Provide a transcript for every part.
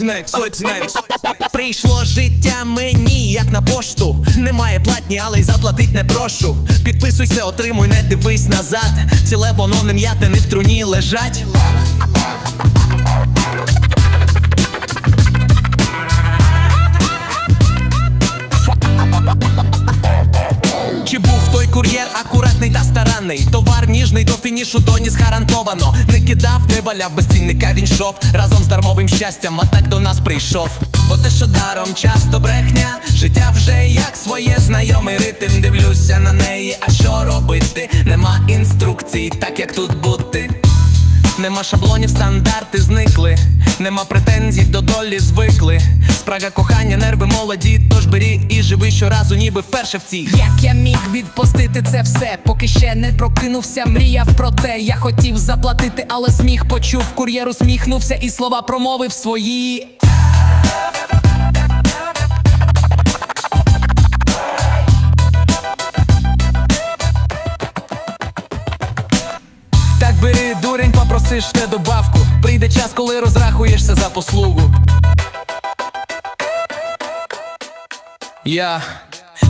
Next? Прийшло життя мені, як на пошту. Немає платні, але й заплатить не прошу. Підписуйся, отримуй, не дивись назад. Ціле воно не м'яте, не в труні лежать. Акуратний та старанний? Товар ніжний до фінішу доніс гарантовано. Не кидав, не валяв безцінника він шов разом з дармовим щастям, а так до нас прийшов. Бо те, що даром часто брехня, життя вже як своє знайомий ритм. Дивлюся на неї, а що робити? Нема інструкцій, так як тут бути. Нема шаблонів, стандарти зникли, нема претензій до долі звикли. Спрага кохання, нерви молоді, тож бері і живи щоразу, ніби вперше в цій. Як я міг відпустити це все, поки ще не прокинувся, мріяв про те. Я хотів заплатити, але сміх почув. Кур'єр усміхнувся і слова промовив свої. Дурень, не добавку. Прийде час, коли розрахуєшся за послугу. Я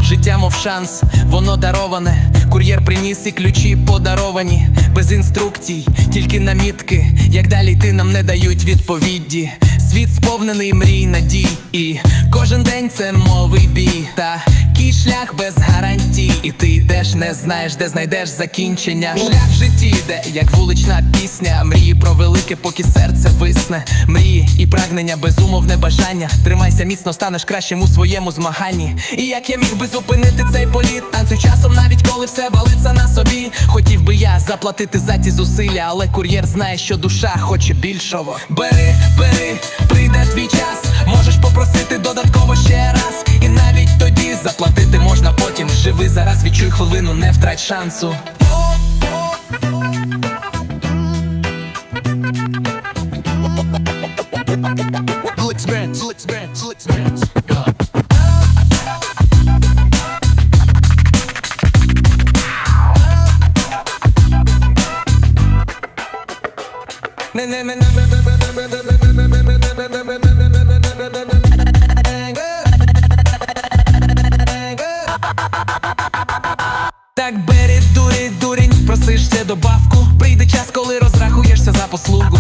життя, мов шанс, воно дароване. Кур'єр приніс і ключі подаровані, без інструкцій, тільки намітки. Як далі йти нам не дають відповіді. Світ сповнений мрій, надій, і кожен день це новий бій. Та кій шлях без гарантій. І ти йдеш, не знаєш, де знайдеш закінчення. Шлях в житті йде, як вулична пісня. Мрії про велике, поки серце висне. Мрії і прагнення, безумовне бажання. Тримайся міцно, станеш кращим у своєму змаганні. І як я міг би зупинити цей політ, танцюй часом, навіть коли все валиться на собі. Хотів би заплатити за ті зусилля, але кур'єр знає, що душа хоче більшого. Бери, бери, прийде твій час. Можеш попросити додатково ще раз. І навіть тоді заплатити можна потім. Живи зараз, відчуй хвилину, не втрать шансу. Let's dance. Let's dance. Let's dance. Так бери, дурень, просиш ще добавку. Прийде час, коли розрахуєшся за послугу.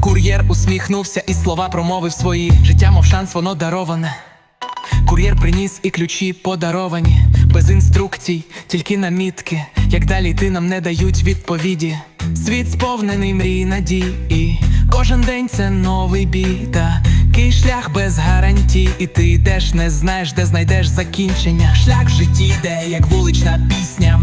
Кур'єр усміхнувся і слова промовив свої. Життя, мов шанс, воно дароване. Кур'єр приніс і ключі подаровані, без інструкцій, тільки намітки. Як далі ти нам не дають відповіді. Світ сповнений мрій, надій, і кожен день це новий бій. Такий шлях без гарантій. І ти йдеш, не знаєш, де знайдеш закінчення. Шлях в житті йде, як вулична пісня.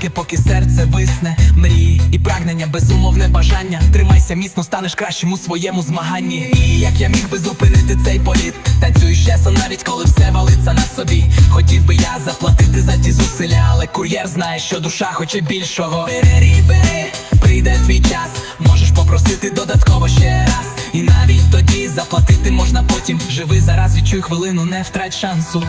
Мрій поки серце висне. Мрії і прагнення, безумовне бажання. Тримайся міцно, станеш кращим у своєму змаганні. І як я міг би зупинити цей політ, танцюю часом, навіть коли все валиться на собі. Хотів би я заплатити за ті зусилля, але кур'єр знає, що душа хоче більшого. Бери, бери, прийде твій час, можеш попросити додатково ще раз. І навіть тоді заплатити можна потім. Живи зараз, відчуй хвилину, не втрать шансу.